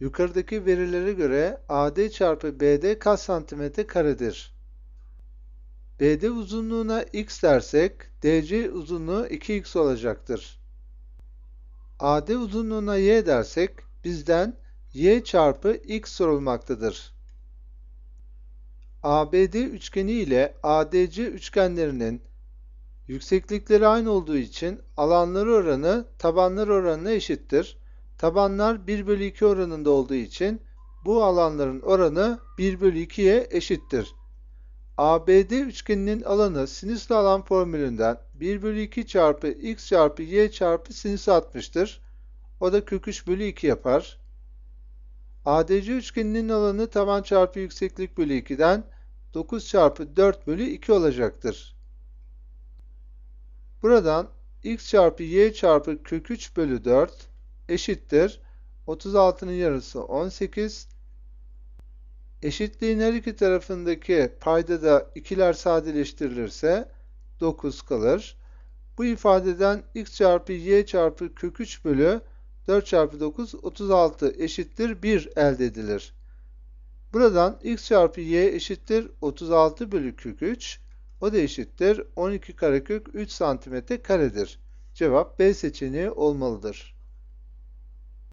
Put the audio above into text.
Yukarıdaki verilere göre AD çarpı BD kaç santimetre karedir? BD uzunluğuna x dersek DC uzunluğu 2x olacaktır. AD uzunluğuna y dersek bizden y çarpı x sorulmaktadır. ABD üçgeni ile ADC üçgenlerinin yükseklikleri aynı olduğu için alanları oranı tabanları oranına eşittir. Tabanlar 1 bölü 2 oranında olduğu için bu alanların oranı 1 bölü 2'ye eşittir. ABD üçgeninin alanı sinüslü alan formülünden 1 bölü 2 çarpı x çarpı y çarpı sinüs 60'tır. O da kök 3 bölü 2 yapar. ADC üçgeninin alanı taban çarpı yükseklik bölü 2'den 9 çarpı 4 bölü 2 olacaktır. Buradan x çarpı y çarpı kök 3 bölü 4 eşittir. 36'nın yarısı 18. Eşitliğin her iki tarafındaki payda da ikiler sadeleştirilirse 9 kalır. Bu ifadeden x çarpı y çarpı kök 3 bölü 4 çarpı 9 36 eşittir 1 elde edilir. Buradan x çarpı y eşittir 36 bölü kök 3 o da eşittir 12 karekök 3 santimetre karedir. Cevap B seçeneği olmalıdır.